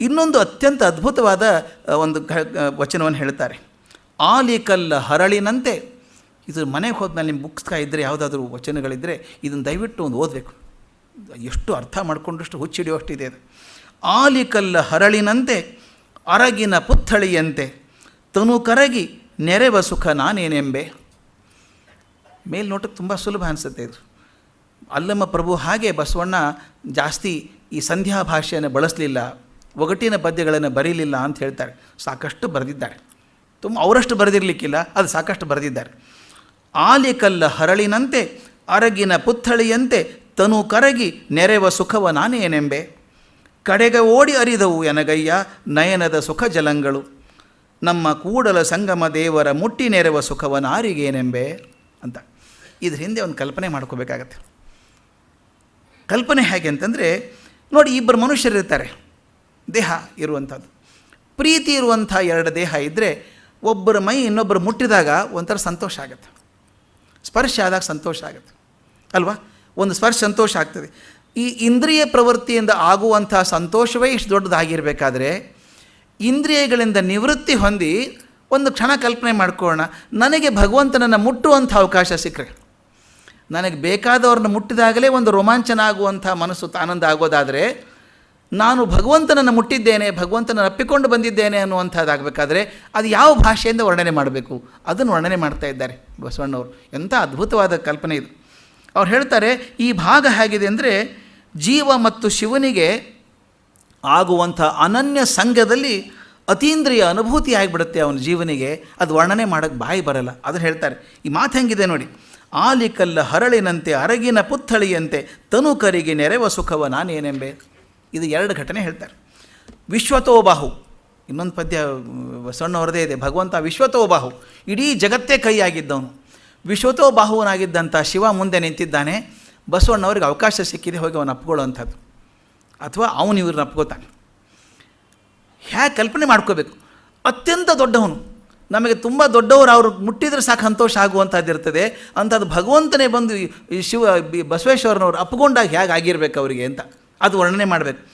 ಇನ್ನೊಂದು ಅತ್ಯಂತ ಅದ್ಭುತವಾದ ಒಂದು ವಚನವನ್ನು ಹೇಳ್ತಾರೆ. ಆಲಿಕಲ್ಲ ಹರಳಿನಂತೆ. ಇದು ಮನೆಗೆ ಹೋದ್ಮೇಲೆ ನಿಮ್ಮ ಬುಕ್ಸ್ ಇದ್ದರೆ ಯಾವುದಾದ್ರೂ ವಚನಗಳಿದ್ದರೆ ಇದನ್ನು ದಯವಿಟ್ಟು ಒಂದು ಓದಬೇಕು. ಎಷ್ಟು ಅರ್ಥ ಮಾಡಿಕೊಂಡಷ್ಟು ಹುಚ್ಚಿಡಿಯೋಷ್ಟಿದೆ ಅದು. ಆಲಿಕಲ್ಲ ಹರಳಿನಂತೆ, ಅರಗಿನ ಪುತ್ಥಳಿಯಂತೆ, ತನು ಕರಗಿ ನೆರೆವ ಸುಖ ನಾನೇನೆಂಬೆ. ಮೇಲ್ನೋಟಕ್ಕೆ ತುಂಬ ಸುಲಭ ಅನಿಸುತ್ತೆ ಇದು. ಅಲ್ಲಮ್ಮ ಪ್ರಭು ಹಾಗೆ ಬಸವಣ್ಣ ಜಾಸ್ತಿ ಈ ಸಂಧ್ಯಾ ಭಾಷೆಯನ್ನು ಬಳಸಲಿಲ್ಲ. ಒಗಟಿನ ಪದ್ಯಗಳನ್ನು ಬರೀಲಿಲ್ಲ ಅಂತ ಹೇಳ್ತಾರೆ. ಸಾಕಷ್ಟು ಬರೆದಿದ್ದಾರೆ. ತುಂಬ ಅವರಷ್ಟು ಬರೆದಿರಲಿಕ್ಕಿಲ್ಲ, ಅದು ಸಾಕಷ್ಟು ಬರೆದಿದ್ದಾರೆ. ಆಲಿಕಲ್ಲ ಹರಳಿನಂತೆ, ಅರಗಿನ ಪುತ್ಥಳಿಯಂತೆ, ತನು ಕರಗಿ ನೆರೆವ ಸುಖವ ನಾನೇನೆಂಬೆ ಕಡೆಗೆ ಓಡಿ ಅರಿದವು ಎನಗಯ್ಯ, ನಯನದ ಸುಖ ಜಲಂಗಳು. ನಮ್ಮ ಕೂಡಲ ಸಂಗಮ ದೇವರ ಮುಟ್ಟಿ ನೆರೆವ ಸುಖವ ನಾರಿಗೇನೆಂಬೆ ಅಂತ. ಇದ್ರ ಹಿಂದೆ ಒಂದು ಕಲ್ಪನೆ ಮಾಡ್ಕೋಬೇಕಾಗತ್ತೆ. ಕಲ್ಪನೆ ಹೇಗೆ ಅಂತಂದರೆ, ನೋಡಿ ಇಬ್ಬರು ಮನುಷ್ಯರಿರ್ತಾರೆ. ದೇಹ ಇರುವಂಥದ್ದು. ಪ್ರೀತಿ ಇರುವಂಥ ಎರಡು ದೇಹ ಇದ್ದರೆ ಒಬ್ಬರ ಮೈ ಇನ್ನೊಬ್ಬರು ಮುಟ್ಟಿದಾಗ ಒಂಥರ ಸಂತೋಷ ಆಗುತ್ತೆ. ಸ್ಪರ್ಶ ಆದಾಗ ಸಂತೋಷ ಆಗುತ್ತೆ. ಅಲ್ವಾ? ಒಂದು ಸ್ಪರ್ಶ ಸಂತೋಷ ಆಗ್ತದೆ. ಈ ಇಂದ್ರಿಯ ಪ್ರವೃತ್ತಿಯಿಂದ ಆಗುವಂಥ ಸಂತೋಷವೇ ಇಷ್ಟು ದೊಡ್ಡದಾಗಿರಬೇಕಾದ್ರೆ ಇಂದ್ರಿಯಗಳಿಂದ ನಿವೃತ್ತಿ ಹೊಂದಿ ಒಂದು ಕ್ಷಣ ಕಲ್ಪನೆ ಮಾಡ್ಕೊಳ್ಳೋಣ. ನನಗೆ ಭಗವಂತನನ್ನು ಮುಟ್ಟುವಂಥ ಅವಕಾಶ ಸಿಕ್ಕರೆ. ನನಗೆ ಬೇಕಾದವ್ರನ್ನ ಮುಟ್ಟಿದಾಗಲೇ ಒಂದು ರೋಮಾಂಚನ ಆಗುವಂಥ ಮನಸ್ಸು ಆನಂದ ಆಗೋದಾದರೆ ನಾನು ಭಗವಂತನನ್ನು ಮುಟ್ಟಿದ್ದೇನೆ, ಭಗವಂತನನ್ನು ಅಪ್ಪಿಕೊಂಡು ಬಂದಿದ್ದೇನೆ ಅನ್ನುವಂಥದ್ದಾಗಬೇಕಾದ್ರೆ ಅದು ಯಾವ ಭಾಷೆಯಿಂದ ವರ್ಣನೆ ಮಾಡಬೇಕು? ಅದನ್ನು ವರ್ಣನೆ ಮಾಡ್ತಾ ಇದ್ದಾರೆ ಬಸವಣ್ಣವರು. ಎಂಥ ಅದ್ಭುತವಾದ ಕಲ್ಪನೆ ಇದು. ಅವ್ರು ಹೇಳ್ತಾರೆ, ಈ ಭಾಗ ಹೇಗಿದೆ ಅಂದರೆ ಜೀವ ಮತ್ತು ಶಿವನಿಗೆ ಆಗುವಂಥ ಅನನ್ಯ ಸಂಘದಲ್ಲಿ ಅತೀಂದ್ರಿಯ ಅನುಭೂತಿ ಆಗಿಬಿಡುತ್ತೆ ಅವನ ಜೀವನಿಗೆ. ಅದು ವರ್ಣನೆ ಮಾಡೋಕ್ಕೆ ಬಾಯಿ ಬರಲ್ಲ. ಅದನ್ನು ಹೇಳ್ತಾರೆ, ಈ ಮಾತು ಹೆಂಗಿದೆ ನೋಡಿ. ಆಲಿಕಲ್ಲ ಹರಳಿನಂತೆ ಅರಗಿನ ಪುತ್ಥಳಿಯಂತೆ ತನುಕರಿಗೆ ನೆರೆವ ಸುಖವ ನಾನೇನೆಂಬೆ? ಇದು ಎರಡು ಘಟನೆ ಹೇಳ್ತಾರೆ. ವಿಶ್ವತೋಬಾಹು ಇನ್ನೊಂದು ಪದ್ಯ ಬಸವಣ್ಣವ್ರದೇ ಇದೆ. ಭಗವಂತ ವಿಶ್ವತೋಬಾಹು ಇಡೀ ಜಗತ್ತೇ ಕೈಯಾಗಿದ್ದವನು ವಿಶ್ವತೋಬಾಹುವನಾಗಿದ್ದಂಥ ಶಿವ ಮುಂದೆ ನಿಂತಿದ್ದಾನೆ. ಬಸವಣ್ಣವ್ರಿಗೆ ಅವಕಾಶ ಸಿಕ್ಕಿದೆ ಹೋಗಿ ಅವನು ಅಪ್ಕೊಳ್ಳೋವಂಥದ್ದು ಅಥವಾ ಅವನು ಇವ್ರನ್ನ ಅಪ್ಕೋತಾನೆ ಹ್ಯಾಗೆ ಕಲ್ಪನೆ ಮಾಡ್ಕೋಬೇಕು? ಅತ್ಯಂತ ದೊಡ್ಡವನು. ನಮಗೆ ತುಂಬ ದೊಡ್ಡವರು, ಅವರು ಮುಟ್ಟಿದ್ರೆ ಸಾಕು ಸಂತೋಷ ಆಗುವಂಥದ್ದು ಇರ್ತದೆ. ಅಂಥದ್ದು ಭಗವಂತನೇ ಬಂದು ಶಿವ ಬಸವೇಶ್ವರನವ್ರು ಅಪ್ಕೊಂಡಾಗ ಹೇಗೆ ಆಗಿರ್ಬೇಕು ಅವರಿಗೆ ಅಂತ. ಅದು ವರ್ಣನೆ ಮಾಡಬೇಕು.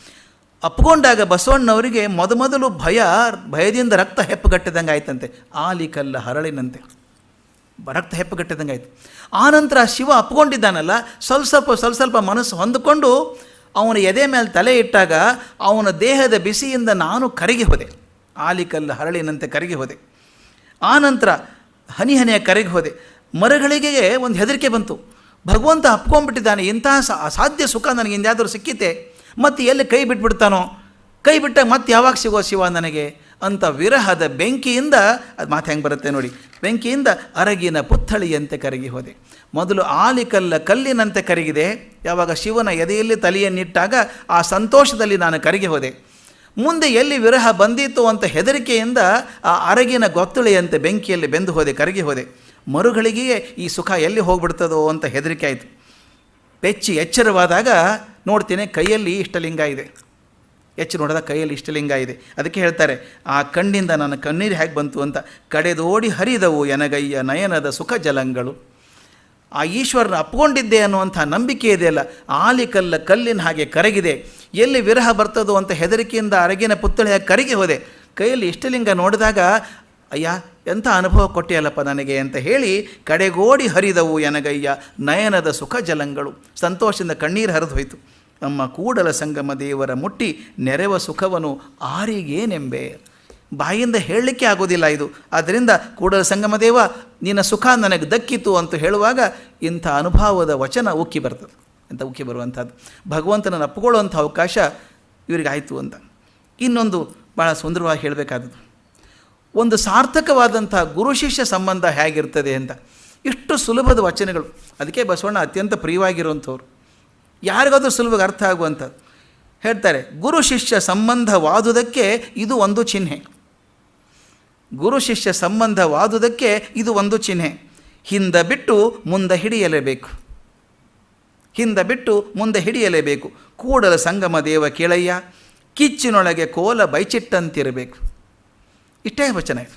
ಅಪ್ಕೊಂಡಾಗ ಬಸವಣ್ಣವರಿಗೆ ಮೊದಮೊದಲು ಭಯ, ಭಯದಿಂದ ರಕ್ತ ಹೆಪ್ಪುಗಟ್ಟಿದಂಗೆ ಆಯ್ತಂತೆ. ಆಲಿಕಲ್ಲ ಹರಳಿನಂತೆ. ರಕ್ತ ಹೆಪ್ಪುಗಟ್ಟಿದಂಗೆ ಆಯಿತು. ಆನಂತರ ಶಿವ ಅಪ್ಕೊಂಡಿದ್ದಾನಲ್ಲ, ಸ್ವಲ್ಪ ಸ್ವಲ್ಪ ಸ್ವಲ್ಪ ಸ್ವಲ್ಪ ಮನಸ್ಸು ಹೊಂದಿಕೊಂಡು ಅವನ ಎದೆ ಮೇಲೆ ತಲೆ ಇಟ್ಟಾಗ ಅವನ ದೇಹದ ಬಿಸಿಯಿಂದ ನಾನು ಕರಗಿ ಹೋದೆ. ಆಲಿಕಲ್ಲ ಹರಳಿನಂತೆ ಕರಗಿ ಹೋದೆ. ಆನಂತರ ಹನಿ ಹನಿಯ ಕರಗಿ ಹೋದೆ. ಮರಗಳಿಗೆ ಒಂದು ಹೆದರಿಕೆ ಬಂತು. ಭಗವಂತ ಅಪ್ಕೊಂಡ್ಬಿಟ್ಟಿದ್ದಾನೆ ಇಂತಹ ಅಸಾಧ್ಯ ಸುಖ ನನಗೆ ಇಂದಾದರೂ ಸಿಕ್ಕಿತೆ. ಮತ್ತು ಎಲ್ಲಿ ಕೈ ಬಿಟ್ಬಿಡ್ತಾನೋ? ಕೈ ಬಿಟ್ಟಾಗ ಮತ್ತೆ ಯಾವಾಗ ಸಿಗೋ ಶಿವ ನನಗೆ? ಅಂತ ವಿರಹದ ಬೆಂಕಿಯಿಂದ, ಅದು ಮಾತು ಹೆಂಗೆ ಬರುತ್ತೆ ನೋಡಿ. ಬೆಂಕಿಯಿಂದ ಅರಗಿನ ಪುತ್ಥಳಿಯಂತೆ ಕರಗಿ ಹೋದೆ. ಮೊದಲು ಆಲಿಕಲ್ಲ ಕಲ್ಲಿನಂತೆ ಕರಗಿದೆ. ಯಾವಾಗ ಶಿವನ ಎದೆಯಲ್ಲಿ ತಲೆಯನ್ನಿಟ್ಟಾಗ ಆ ಸಂತೋಷದಲ್ಲಿ ನಾನು ಕರಗಿ ಹೋದೆ. ಮುಂದೆ ಎಲ್ಲಿ ವಿರಹ ಬಂದಿತ್ತು ಅಂತ ಹೆದರಿಕೆಯಿಂದ ಆ ಅರಗಿನ ಗೊತ್ತುಳೆಯಂತೆ ಬೆಂಕಿಯಲ್ಲಿ ಬೆಂದು ಹೋದೆ, ಕರಗಿ ಹೋದೆ. ಮರುಗಳಿಗೆಯೇ ಈ ಸುಖ ಎಲ್ಲಿ ಹೋಗ್ಬಿಡ್ತದೋ ಅಂತ ಹೆದರಿಕೆ ಆಯಿತು. ಬೆಚ್ಚಿ ಎಚ್ಚರವಾದಾಗ ನೋಡ್ತೇನೆ ಕೈಯಲ್ಲಿ ಇಷ್ಟಲಿಂಗ ಇದೆ. ಹೆಚ್ಚು ನೋಡಿದಾಗ ಕೈಯಲ್ಲಿ ಇಷ್ಟಲಿಂಗ ಇದೆ. ಅದಕ್ಕೆ ಹೇಳ್ತಾರೆ, ಆ ಕಣ್ಣಿಂದ ನನ್ನ ಕಣ್ಣೀರು ಹೇಗೆ ಬಂತು ಅಂತ ಕಡೆದೋಡಿ ಹರಿದವು ಎನಗಯ್ಯ ನಯನದ ಸುಖ ಜಲಂಗಳು. ಆ ಈಶ್ವರನ ಅಪ್ಕೊಂಡಿದ್ದೆ ಅನ್ನುವಂಥ ನಂಬಿಕೆ ಇದೆಯಲ್ಲ ಆಲಿಕಲ್ಲ ಕಲ್ಲಿನ ಹಾಗೆ ಕರಗಿದೆ. ಎಲ್ಲಿ ವಿರಹ ಬರ್ತದೋ ಅಂತ ಹೆದರಿಕೆಯಿಂದ ಅರಗಿನ ಪುತ್ಥಳಿಯ ಕರಗಿ ಹೋದೆ. ಕೈಯಲ್ಲಿ ಇಷ್ಟಲಿಂಗ ನೋಡಿದಾಗ ಅಯ್ಯ, ಎಂಥ ಅನುಭವ ಕೊಟ್ಟಿಯಲ್ಲಪ್ಪ ನನಗೆ ಅಂತ ಹೇಳಿ ಕಡೆಗೋಡಿ ಹರಿದವು ಎನಗಯ್ಯ ನಯನದ ಸುಖ ಜಲಂಗಳು. ಸಂತೋಷದಿಂದ ಕಣ್ಣೀರು ಹರಿದು ಹೋಯಿತು. ನಮ್ಮ ಕೂಡಲ ಸಂಗಮ ದೇವರ ಮುಟ್ಟಿ ನೆರೆವ ಸುಖವನು ಆರಿಗೇನೆಂಬೆ. ಬಾಯಿಂದ ಹೇಳಲಿಕ್ಕೆ ಆಗೋದಿಲ್ಲ ಇದು. ಆದ್ದರಿಂದ ಕೂಡಲ ಸಂಗಮ ದೇವ, ನಿನ್ನ ಸುಖ ನನಗೆ ದಕ್ಕಿತು ಅಂತ ಹೇಳುವಾಗ ಇಂಥ ಅನುಭವದ ವಚನ ಉಕ್ಕಿ ಬರ್ತದೆ. ಅಂತ ಉಕ್ಕಿ ಬರುವಂಥದ್ದು. ಭಗವಂತನನ್ನು ಅಪ್ಪಿಕೊಳ್ಳುವಂಥ ಅವಕಾಶ ಇವರಿಗಾಯಿತು ಅಂತ. ಇನ್ನೊಂದು ಭಾಳ ಸುಂದರವಾಗಿ ಹೇಳಬೇಕಾದದ್ದು. ಒಂದು ಸಾರ್ಥಕವಾದಂಥ ಗುರು ಶಿಷ್ಯ ಸಂಬಂಧ ಹೇಗಿರ್ತದೆ ಅಂತ. ಇಷ್ಟು ಸುಲಭದ ವಚನಗಳು. ಅದಕ್ಕೆ ಬಸವಣ್ಣ ಅತ್ಯಂತ ಪ್ರಿಯವಾಗಿರುವಂಥವ್ರು. ಯಾರಿಗಾದರೂ ಸುಲಭಕ್ಕೆ ಅರ್ಥ ಆಗುವಂಥದ್ದು. ಹೇಳ್ತಾರೆ, ಗುರು ಶಿಷ್ಯ ಸಂಬಂಧವಾದುದಕ್ಕೆ ಇದು ಒಂದು ಚಿಹ್ನೆ. ಗುರು ಶಿಷ್ಯ ಸಂಬಂಧವಾದುದಕ್ಕೆ ಇದು ಒಂದು ಚಿಹ್ನೆ. ಹಿಂದ ಬಿಟ್ಟು ಮುಂದೆ ಹಿಡಿಯಲೇಬೇಕು. ಹಿಂದ ಬಿಟ್ಟು ಮುಂದೆ ಹಿಡಿಯಲೇಬೇಕು. ಕೂಡಲ ಸಂಗಮ ದೇವ ಕೇಳಯ್ಯ, ಕಿಚ್ಚಿನೊಳಗೆ ಕೋಲ ಬೈಚಿಟ್ಟಂತಿರಬೇಕು. ಇಷ್ಟೇ ವಚನ ಇದು.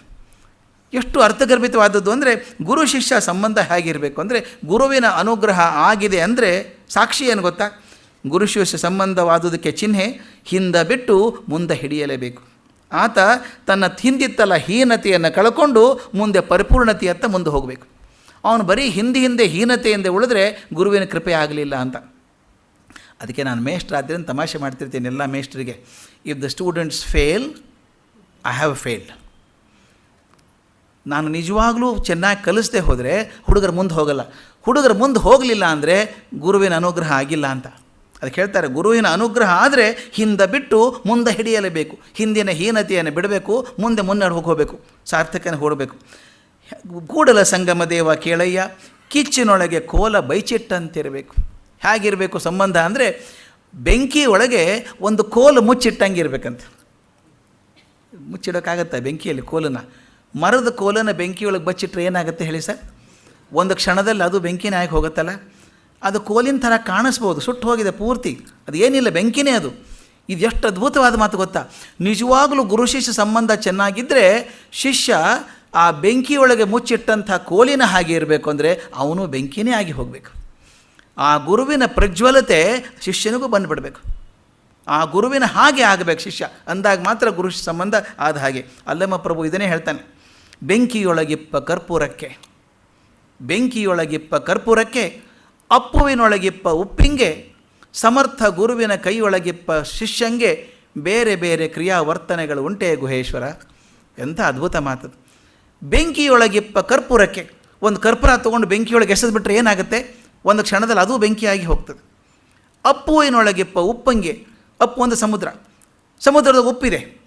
ಎಷ್ಟು ಅರ್ಥಗರ್ಭಿತವಾದದ್ದು ಅಂದರೆ ಗುರು ಶಿಷ್ಯ ಸಂಬಂಧ ಹೇಗಿರಬೇಕು ಅಂದರೆ ಗುರುವಿನ ಅನುಗ್ರಹ ಆಗಿದೆ ಅಂದರೆ ಸಾಕ್ಷಿ ಏನು ಗೊತ್ತಾ? ಗುರು ಶಿಷ್ಯ ಸಂಬಂಧವಾದುದಕ್ಕೆ ಚಿಹ್ನೆ ಹಿಂದೆ ಬಿಟ್ಟು ಮುಂದೆ ಹಿಡಿಯಲೇಬೇಕು. ಆತ ತನ್ನ ಹಿಂದಿತ್ತಲ್ಲ ಹೀನತೆಯನ್ನು ಕಳ್ಕೊಂಡು ಮುಂದೆ ಪರಿಪೂರ್ಣತೆಯತ್ತ ಮುಂದೆ ಹೋಗಬೇಕು. ಅವನು ಬರೀ ಹಿಂದೆ ಹಿಂದೆ ಹೀನತೆಯಿಂದ ಉಳಿದ್ರೆ ಗುರುವಿನ ಕೃಪೆ ಆಗಲಿಲ್ಲ ಅಂತ. ಅದಕ್ಕೆ ನಾನು ಮೇಷ್ಟ್ರಾದ್ದರಿಂದ ತಮಾಷೆ ಮಾಡ್ತಿರ್ತೀನಿ ಎಲ್ಲ ಮೇಷ್ಟ್ರಿಗೆ. If the students fail I have failed ನಾನು ನಿಜವಾಗ್ಲೂ ಚೆನ್ನಾಗಿ ಕಲಿಸದೆ ಹೋದರೆ ಹುಡುಗರ ಮುಂದೆ ಹೋಗಲ್ಲ. ಹುಡುಗರ ಮುಂದೆ ಹೋಗಲಿಲ್ಲ ಅಂದರೆ ಗುರುವಿನ ಅನುಗ್ರಹ ಆಗಿಲ್ಲ ಅಂತ. ಅದಕ್ಕೆ ಹೇಳ್ತಾರೆ, ಗುರುವಿನ ಅನುಗ್ರಹ ಆದರೆ ಹಿಂದೆ ಬಿಟ್ಟು ಮುಂದೆ ಹಿಡಿಯಲೇಬೇಕು. ಹಿಂದಿನ ಹೀನತೆಯನ್ನು ಬಿಡಬೇಕು, ಮುಂದೆ ಮುನ್ನಡೆ ಹೋಗಬೇಕು. ಸಾರ್ಥಕನ ಹೊಡಬೇಕು. ಕೂಡಲ ಸಂಗಮ ದೇವ ಕೇಳಯ್ಯ, ಕಿಚ್ಚಿನೊಳಗೆ ಕೋಲ ಬೈಚಿಟ್ಟಂತಿರಬೇಕು. ಹೇಗಿರಬೇಕು ಸಂಬಂಧ ಅಂದರೆ ಬೆಂಕಿ ಒಳಗೆ ಒಂದು ಕೋಲು ಮುಚ್ಚಿಟ್ಟಂಗಿರ್ಬೇಕಂತ. ಮುಚ್ಚಿಡೋಕ್ಕಾಗತ್ತೆ ಬೆಂಕಿಯಲ್ಲಿ ಕೋಲನ್ನು? ಮರದ ಕೋಲನ್ನು ಬೆಂಕಿಯೊಳಗೆ ಬಚ್ಚಿಟ್ರೆ ಏನಾಗುತ್ತೆ ಹೇಳಿ ಸರ್? ಒಂದು ಕ್ಷಣದಲ್ಲಿ ಅದು ಬೆಂಕಿನೇ ಆಗಿ ಹೋಗುತ್ತಲ್ಲ? ಅದು ಕೋಲಿನ ಥರ ಕಾಣಿಸ್ಬೋದು, ಸುಟ್ಟು ಹೋಗಿದೆ ಪೂರ್ತಿ. ಅದು ಏನಿಲ್ಲ, ಬೆಂಕಿನೇ ಅದು. ಇದು ಎಷ್ಟು ಅದ್ಭುತವಾದ ಮಾತು ಗೊತ್ತಾ? ನಿಜವಾಗಲೂ ಗುರು ಶಿಷ್ಯ ಸಂಬಂಧ ಚೆನ್ನಾಗಿದ್ದರೆ ಶಿಷ್ಯ ಆ ಬೆಂಕಿಯೊಳಗೆ ಮುಚ್ಚಿಟ್ಟಂಥ ಕೋಲಿನ ಹಾಗೆ ಇರಬೇಕು ಅಂದರೆ ಅವನು ಬೆಂಕಿನೇ ಆಗಿ ಹೋಗಬೇಕು. ಆ ಗುರುವಿನ ಪ್ರಜ್ವಲತೆ ಶಿಷ್ಯನಿಗೂ ಬಂದುಬಿಡಬೇಕು. ಆ ಗುರುವಿನ ಹಾಗೆ ಆಗಬೇಕು ಶಿಷ್ಯ. ಅಂದಾಗ ಮಾತ್ರ ಗುರು ಸಂಬಂಧ ಆದ ಹಾಗೆ. ಅಲ್ಲಮ್ಮ ಪ್ರಭು ಇದನ್ನೇ ಹೇಳ್ತಾನೆ. ಬೆಂಕಿಯೊಳಗಿಪ್ಪ ಕರ್ಪೂರಕ್ಕೆ ಬೆಂಕಿಯೊಳಗಿಪ್ಪ ಕರ್ಪೂರಕ್ಕೆ, ಅಪ್ಪುವಿನೊಳಗಿಪ್ಪ ಉಪ್ಪಿಂಗೆ, ಸಮರ್ಥ ಗುರುವಿನ ಕೈಯೊಳಗಿಪ್ಪ ಶಿಷ್ಯಂಗೆ ಬೇರೆ ಬೇರೆ ಕ್ರಿಯಾವರ್ತನೆಗಳು ಉಂಟೆ ಗುಹೇಶ್ವರ. ಎಂಥ ಅದ್ಭುತ ಮಾತು ಬೆಂಕಿಯೊಳಗಿಪ್ಪ ಕರ್ಪೂರಕ್ಕೆ, ಒಂದು ಕರ್ಪೂರ ತೊಗೊಂಡು ಬೆಂಕಿಯೊಳಗೆ ಎಸೆದ್ಬಿಟ್ರೆ ಏನಾಗುತ್ತೆ? ಒಂದು ಕ್ಷಣದಲ್ಲಿ ಅದು ಬೆಂಕಿಯಾಗಿ ಹೋಗ್ತದೆ. ಅಪ್ಪುವಿನೊಳಗಿಪ್ಪ ಉಪ್ಪಂಗೆ ಅಪ್ಪು ಒಂದು ಸಮುದ್ರ. ಸಮುದ್ರದ ಉಪ್ಪಿದೆ.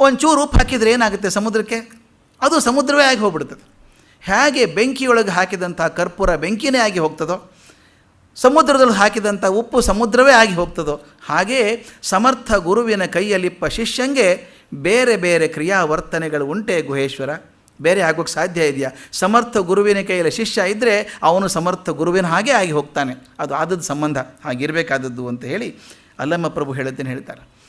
ಒಂಚೂರು ಉಪ್ಪು ಹಾಕಿದರೆ ಏನಾಗುತ್ತೆ ಸಮುದ್ರಕ್ಕೆ? ಅದು ಸಮುದ್ರವೇ ಆಗಿ ಹೋಗ್ಬಿಡ್ತದೆ. ಹೇಗೆ ಬೆಂಕಿಯೊಳಗೆ ಹಾಕಿದಂಥ ಕರ್ಪೂರ ಬೆಂಕಿನೇ ಆಗಿ ಹೋಗ್ತದೋ? ಸಮುದ್ರದಲ್ಲಿ ಹಾಕಿದಂಥ ಉಪ್ಪು ಸಮುದ್ರವೇ ಆಗಿ ಹೋಗ್ತದೋ? ಹಾಗೆಯೇ ಸಮರ್ಥ ಗುರುವಿನ ಕೈಯಲ್ಲಿಪ್ಪ ಶಿಷ್ಯಂಗೆ ಬೇರೆ ಬೇರೆ ಕ್ರಿಯಾವರ್ತನೆಗಳು ಉಂಟೆ ಗುಹೇಶ್ವರ. ಬೇರೆ ಆಗೋಕ್ಕೆ ಸಾಧ್ಯ ಇದೆಯಾ? ಸಮರ್ಥ ಗುರುವಿನ ಕೈಯಲ್ಲಿ ಶಿಷ್ಯ ಇದ್ದರೆ ಅವನು ಸಮರ್ಥ ಗುರುವಿನ ಹಾಗೆ ಆಗಿ ಹೋಗ್ತಾನೆ. ಅದು ಆದದ್ದು ಸಂಬಂಧ. ಹಾಗಿರಬೇಕಾದದ್ದು ಅಂತ ಹೇಳಿ ಅಲ್ಲಮ್ಮ ಪ್ರಭು ಹೇಳುತ್ತೇನೆ ಹೇಳ್ತಾರೆ.